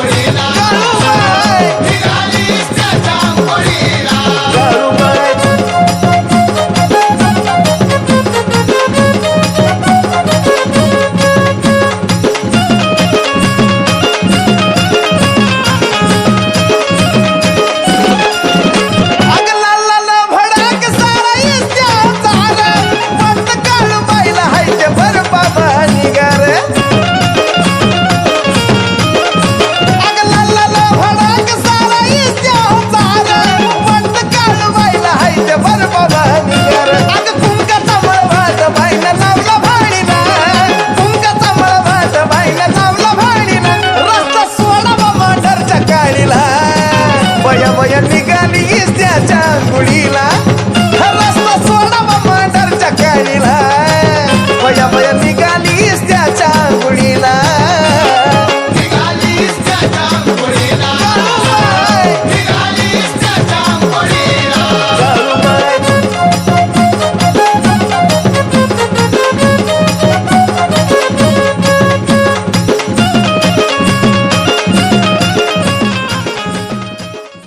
पडेला. निघाली त्याच्या गुडीला